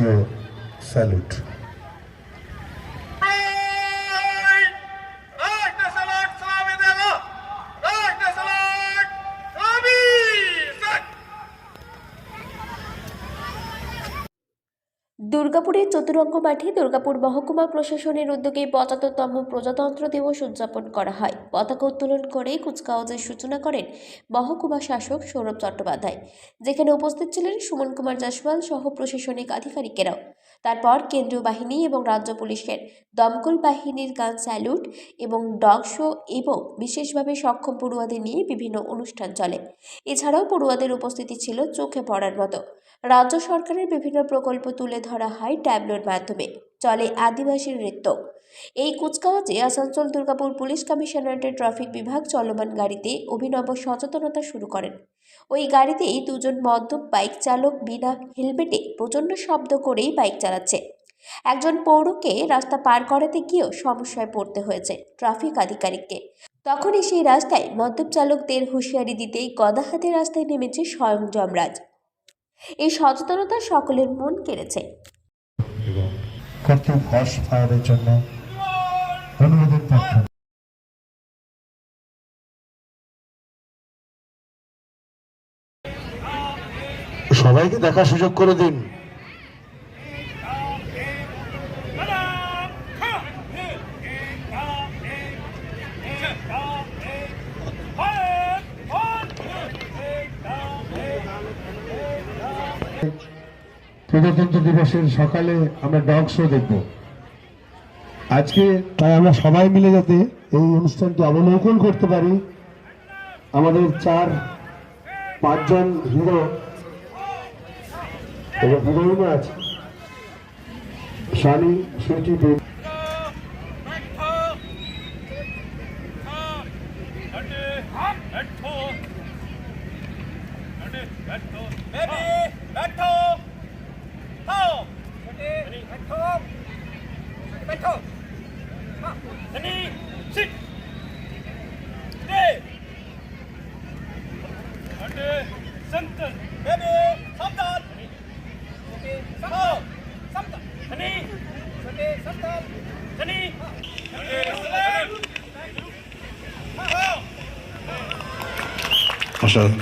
রাষ্ট্রীয় স্যালুট দুর্গাপুরের চতুরঙ্গ মাঠে দুর্গাপুর মহকুমা প্রশাসনের উদ্যোগে পঁচাত্তরতম প্রজাতন্ত্র দিবস উদযাপন করা হয়। পতাকা উত্তোলন করে কুচকাওয়াজের সূচনা করেন মহকুমা শাসক সৌরভ চট্টোপাধ্যায়। যেখানে উপস্থিত ছিলেন সুমন কুমার জাসওয়াল সহ প্রশাসনিক আধিকারিকেরাও। তারপর কেন্দ্রীয় বাহিনী এবং রাজ্য পুলিশের দমকল বাহিনীর গান স্যালুট এবং ডগ শো এবং বিশেষভাবে সক্ষম পড়ুয়াদের নিয়ে বিভিন্ন অনুষ্ঠান চলে। এছাড়াও পড়ুয়াদের উপস্থিতি ছিল চোখে পড়ার মতো। রাজ্য সরকারের বিভিন্ন প্রকল্প তুলে ধরা হয় ট্যাবলোর মাধ্যমে। চলে আদিবাসী নৃত্য। এই কুচকাওয়াজে আসানসোল, দুর্গাপুর পুলিশ কমিশনারেটের ট্রাফিক বিভাগ চলমান গাড়িতে অভিনব সচেতনতা শুরু করেন। ওই গাড়িতেই দুজন মদ্যপ বাইক চালক বিনা হেলমেটে প্রচণ্ড শব্দ করেই বাইক চালাচ্ছে। একজন পৌরকে রাস্তা পার করাতে গিয়েও সমস্যায় পড়তে হয়েছে ট্রাফিক আধিকারিককে। তখনই সেই রাস্তায় মদ্যপ চালকদের হুঁশিয়ারি দিতেই গদাহাতে রাস্তায় নেমেছে স্বয়ং যমরাজ। এই সচেতনতা সকলের মন কেড়েছে। কর্তৃক হর্স ফায়ারের জন্য অনুমোদন পত্র সবাইকে দেখার সুযোগ করে দিন প্রজাতন্ত্র দিবসের সকালে আমরা ডগ শো দেখব আজকে তাই আমরা সবাই মিলে যাতে এই অনুষ্ঠানটি অবলোকন করতে পারি আমাদের চার পাঁচজন হিরো এবং হিরোইনও আছে শানি সুইটি বেবি Baby, অসাধারণ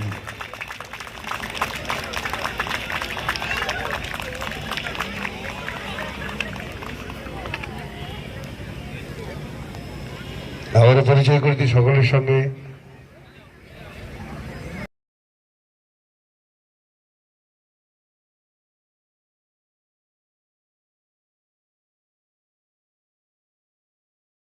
পরিচয় করে দিই সকলের সঙ্গে।